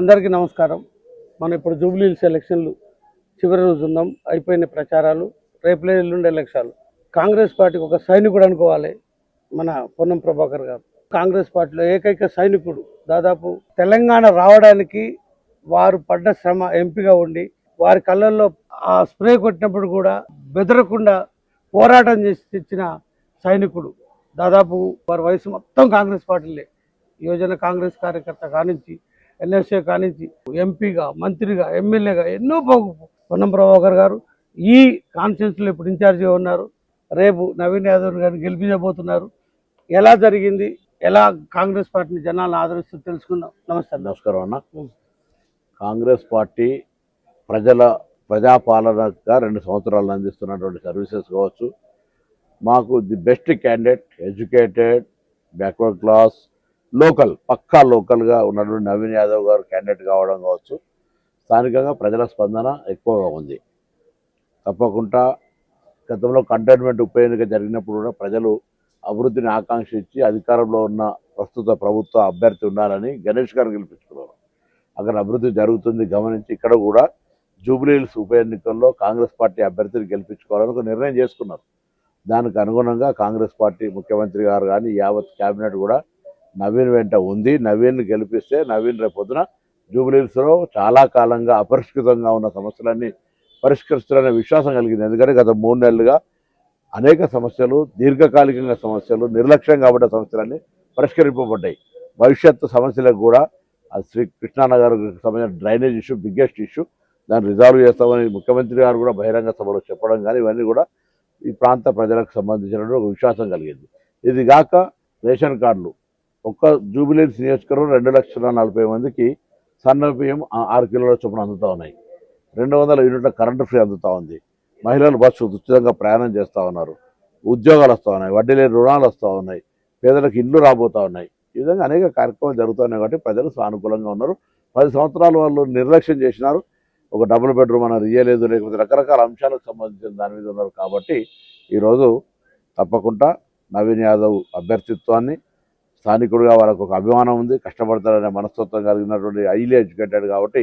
అందరికీ నమస్కారం. మనం ఇప్పుడు జూబ్లీ ఎలక్షన్లు చివరి రోజు ఉన్నాం అయిపోయిన ప్రచారాలు రేపులే ఎల్లుండి ఎలక్షన్లు. కాంగ్రెస్ పార్టీకి ఒక సైనికుడు అనుకోవాలి మన పొన్నం ప్రభాకర్ గారు. కాంగ్రెస్ పార్టీలో ఏకైక సైనికుడు దాదాపు తెలంగాణ రావడానికి వారు పడ్డ శ్రమ ఎంపీగా ఉండి వారి కళ్ళల్లో ఆ స్ప్రే కొట్టినప్పుడు కూడా బెదరకుండా పోరాటం చేసి తెచ్చిన సైనికుడు. దాదాపు వారి వయసు మొత్తం కాంగ్రెస్ పార్టీలే. యువజన కాంగ్రెస్ కార్యకర్త కానించి ఎన్ఎస్ఏ కానించి ఎంపీగా మంత్రిగా ఎమ్మెల్యేగా ఎన్నో పోగు పొన్నం ప్రభాకర్ గారు ఈ కాన్స్టిట్యూన్సీలో ఇప్పుడు ఇన్ఛార్జిగా ఉన్నారు. రేపు నవీన్ యాదవ్ గారిని గెలిపించబోతున్నారు. ఎలా జరిగింది? ఎలా కాంగ్రెస్ పార్టీని జనాలను ఆదరిస్తూ తెలుసుకుందాం. నమస్తే నమస్కారం అన్న. కాంగ్రెస్ పార్టీ ప్రజల ప్రజాపాలనగా రెండు సంవత్సరాలు అందిస్తున్నటువంటి సర్వీసెస్ కావచ్చు. మాకు the best candidate educated backward class local పక్కా లోకల్గా ఉన్నటువంటి నవీన్ యాదవ్ గారు క్యాండిడేట్ కావడం కావచ్చు. స్థానికంగా ప్రజల స్పందన ఎక్కువగా ఉంది. తప్పకుండా గతంలో కంటైన్మెంట్ ఉప ఎన్నిక జరిగినప్పుడు కూడా ప్రజలు అభివృద్ధిని ఆకాంక్షించి అధికారంలో ఉన్న ప్రస్తుత ప్రభుత్వ అభ్యర్థి ఉండాలని గణేష్ గారు గెలిపించుకున్నారు అక్కడ అభివృద్ధి జరుగుతుంది గమనించి ఇక్కడ కూడా జూబ్లీహిల్స్ ఉప ఎన్నికల్లో కాంగ్రెస్ పార్టీ అభ్యర్థిని గెలిపించుకోవాలని ఒక నిర్ణయం చేసుకున్నారు. దానికి అనుగుణంగా కాంగ్రెస్ పార్టీ ముఖ్యమంత్రి గారు కానీ యావత్ క్యాబినెట్ కూడా నవీన్ వెంట ఉంది. నవీన్ గెలిపిస్తే నవీన్ రేపొద్దున జూబ్లీహిల్స్లో చాలా కాలంగా అపరిష్కృతంగా ఉన్న సమస్యలన్నీ పరిష్కరిస్తారనే విశ్వాసం కలిగింది. ఎందుకంటే గత మూడు నెలలుగా అనేక సమస్యలు దీర్ఘకాలికంగా సమస్యలు నిర్లక్ష్యం కాబట్టి సమస్యలన్నీ పరిష్కరింపబడ్డాయి. భవిష్యత్తు సమస్యలకు కూడా అది శ్రీ కృష్ణానగర్ సంబంధించిన డ్రైనేజ్ ఇష్యూ బిగ్గెస్ట్ ఇష్యూ దాన్ని రిజాల్వ్ చేస్తామని ముఖ్యమంత్రి గారు కూడా బహిరంగ సభలో చెప్పడం కానీ ఇవన్నీ కూడా ఈ ప్రాంత ప్రజలకు సంబంధించినటువంటి ఒక విశ్వాసం కలిగింది. ఇది కాక రేషన్ కార్డులు. ఒక్క జూబిలీస్ నియోజకవర్గం రెండు లక్షల నలభై మందికి సన్న బియ్యం ఆ- ఆరు కిలోల చొప్పున అందుతూ ఉన్నాయి. రెండు వందల యూనిట్ల కరెంటు ఫ్రీ అందుతూ ఉంది. మహిళలు బస్సు ఉచితంగా ప్రయాణం చేస్తూ ఉన్నారు. ఉద్యోగాలు వస్తూ ఉన్నాయి. వడ్డీ లేని రుణాలు వస్తూ ఉన్నాయి. పేదలకు ఇండ్లు రాబోతూ ఉన్నాయి. ఈ విధంగా అనేక కార్యక్రమాలు జరుగుతున్నాయి కాబట్టి ప్రజలు సానుకూలంగా ఉన్నారు. పది సంవత్సరాలు వాళ్ళు నిర్లక్ష్యం చేసినారు. ఒక డబుల్ బెడ్రూమ్ అనేది ఇయ్యలేదు లేకపోతే రకరకాల అంశాలకు సంబంధించిన దాని మీద ఉన్నారు కాబట్టి ఈరోజు తప్పకుండా నవీన్ యాదవ్ అభ్యర్థిత్వాన్ని స్థానికుడిగా వాళ్ళకు ఒక అభిమానం ఉంది కష్టపడతారనే మనస్తత్వం కలిగినటువంటి హైలీ ఎడ్యుకేటెడ్ కాబట్టి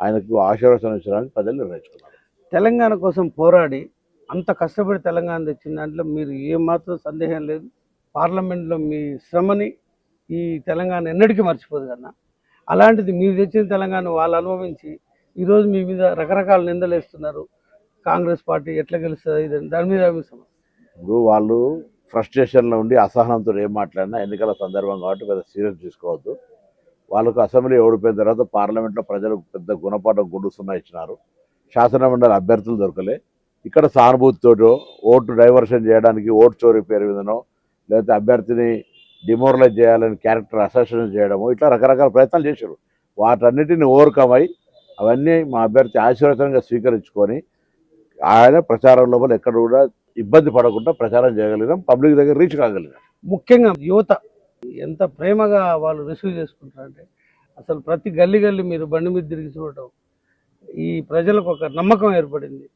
ఆయనకు ఆశీర్వచనం ఇచ్చడానికి ప్రజలు నిర్ణయించుకున్నారు. తెలంగాణ కోసం పోరాడి అంత కష్టపడి తెలంగాణ తెచ్చిన దాంట్లో మీరు ఏమాత్రం సందేహం లేదు. పార్లమెంట్లో మీ శ్రమని ఈ తెలంగాణ ఎన్నటికీ మర్చిపోదు కన్నా. అలాంటిది మీరు తెచ్చిన తెలంగాణ వాళ్ళు అనుభవించి ఈరోజు మీ మీద రకరకాల నిందలు వేస్తున్నారు. కాంగ్రెస్ పార్టీ ఎట్లా గెలుస్తుంది. దాని మీద ఇప్పుడు వాళ్ళు ఫ్రస్ట్రేషన్లో ఉండి అసహనంతో ఏం మాట్లాడినా ఎన్నికల సందర్భం కాబట్టి పెద్ద సీరియస్ తీసుకోవద్దు. వాళ్ళకు అసెంబ్లీ ఓడిపోయిన తర్వాత పార్లమెంట్లో ప్రజలకు పెద్ద గుణపాఠం గుండు సున్నా ఇచ్చినారు. శాసనమండలి అభ్యర్థులు దొరకలే. ఇక్కడ సానుభూతితోటో ఓటు డైవర్షన్ చేయడానికి ఓటు చోరీ పేరు మీదనో లేకపోతే అభ్యర్థిని డిమోరలైజ్ చేయాలని క్యారెక్టర్ అసోసియేషన్ చేయడము ఇట్లా రకరకాల ప్రయత్నాలు చేశారు. వాటన్నిటిని ఓవర్కమ్ అయి అవన్నీ మా అభ్యర్థి ఆశీర్వచనంగా స్వీకరించుకొని ఆయన ప్రచారం లోపల ఎక్కడ కూడా ఇబ్బంది పడకుండా ప్రచారం చేయగలిగాం పబ్లిక్ దగ్గర రీచ్ కాగలిగాం ముఖ్యంగా యువత ఎంత ప్రేమగా వాళ్ళు రిసీవ్ చేసుకుంటారంటే అసలు ప్రతి గల్లీ గల్లీ మీరు బండి మీద తిరిగి చూడటం ఈ ప్రజలకు ఒక నమ్మకం ఏర్పడింది.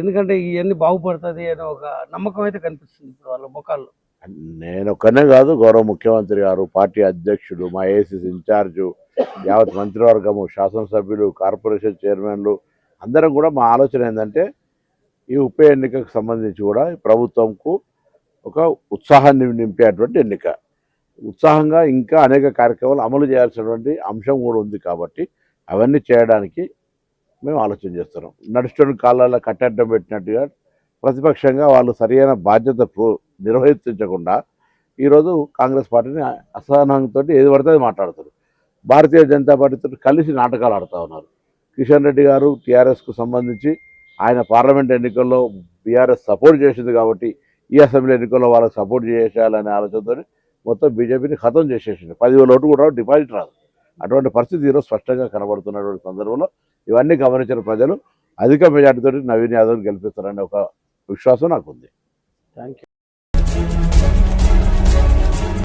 ఎందుకంటే ఇవన్నీ బాగుపడుతుంది అనే ఒక నమ్మకం అయితే కనిపిస్తుంది ఇప్పుడు వాళ్ళ ముఖాల్లో. నేను ఒక్కనే కాదు గౌరవ ముఖ్యమంత్రి గారు పార్టీ అధ్యక్షుడు మా ఏసీసీ ఇన్ఛార్జు యావత్ మంత్రివర్గము శాసనసభ్యులు కార్పొరేషన్ చైర్మన్లు అందరం కూడా మా ఆలోచన ఏంటంటే ఈ ఉప ఎన్నికకు సంబంధించి కూడా ప్రభుత్వంకు ఒక ఉత్సాహాన్ని నింపేటువంటి ఎన్నిక. ఉత్సాహంగా ఇంకా అనేక కార్యక్రమాలు అమలు చేయాల్సినటువంటి అంశం కూడా ఉంది కాబట్టి అవన్నీ చేయడానికి మేము ఆలోచన చేస్తున్నాం. నడుస్తున్న కాలాల్లో కట్టడ్డం పెట్టినట్టుగా ప్రతిపక్షంగా వాళ్ళు సరైన బాధ్యత ప్రో- ఈరోజు కాంగ్రెస్ పార్టీని అసహనంతో ఏది పడితే అది మాట్లాడుతారు భారతీయ జనతా పార్టీతో కలిసి నాటకాలు ఆడుతూ ఉన్నారు. కిషన్ రెడ్డి గారు టీఆర్ఎస్కు సంబంధించి ఆయన పార్లమెంట్ ఎన్నికల్లో బీఆర్ఎస్ సపోర్ట్ చేసింది కాబట్టి ఈ అసెంబ్లీ ఎన్నికల్లో వాళ్ళకి సపోర్ట్ చేసేయాలనే ఆలోచనతో మొత్తం బీజేపీని ఖతం చేసేసింది. పదివేల ఓటు కూడా డిపాజిట్ రాదు. అటువంటి పరిస్థితి ఈరోజు స్పష్టంగా కనబడుతున్నటువంటి సందర్భంలో ఇవన్నీ గమనించిన ప్రజలు అధిక మెజార్టీతో నవీన్ యాదవ్ని గెలిపిస్తారనే ఒక విశ్వాసం నాకు ఉంది థ్యాంక్ యూ